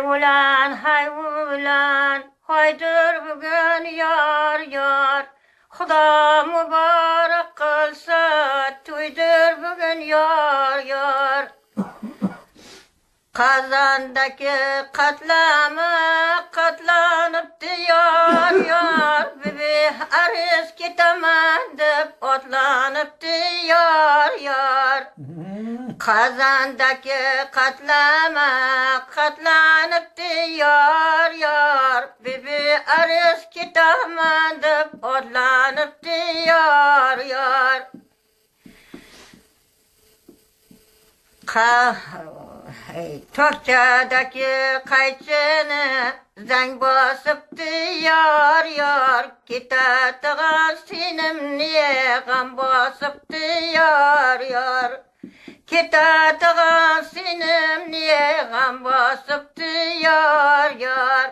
Ulan hay ulan haydır bugün yar yar. Xuda mübarek kılsa tuydur bugün yar yar. Kazandaki katlamı katlanıptı yar yar. Bibi aris kitaman Kazandaki katlama katlanıptı yar yar Bibi arız kitamandıp otlanıptı yar yar Ka hey, Tokçadaki kayçını zang basıptı yar yar Kitatığa sinim niye gam basıptı yar yar Kitatığa sinim niye gam basıptı yar yar?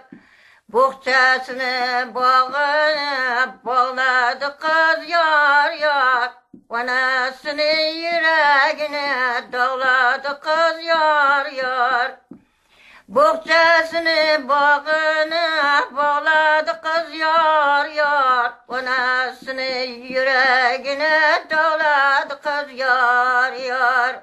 Buhçasını bağını bağladı kız yar yar. Anasını yüreğine dağladı kız yar yar. Buhçasını bağını bağladı kız yar yar Anasını yüreğine dağladı kız yar yar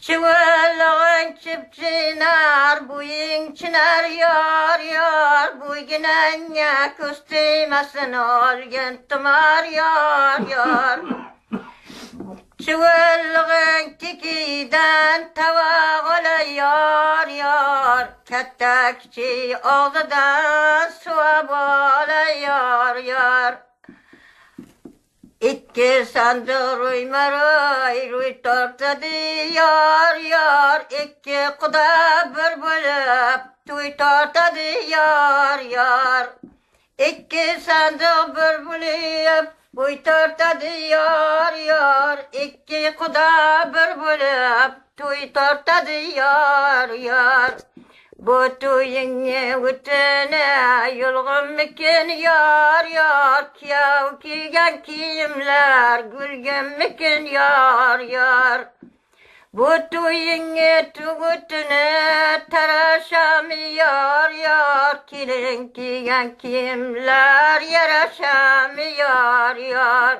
Çuvalığın çipçinar, buyun çınar yar yar, buyginen ya küstümesin olgen tımar yar yar. Çuvalığın kikiden tava ola yar katta kiçi ağzıdan suab ola yar. İki sandı ruyma ruy, ruy tortadı yar. İki kuda bir bulup, tuy tortadı yar yar. İki sandı bir bulup, buy tortadı yar yar. İki kuda bir bulup, tuy tortadı yar yar. Bu tuyunni ütüne yulgun mikin yar yar Kiyav kiygen kiyimler gülgen mikin yar yar. Bu tuyunni tugutüne taraşam yar yar Kilin kiygen kiyimler yaraşam yar yar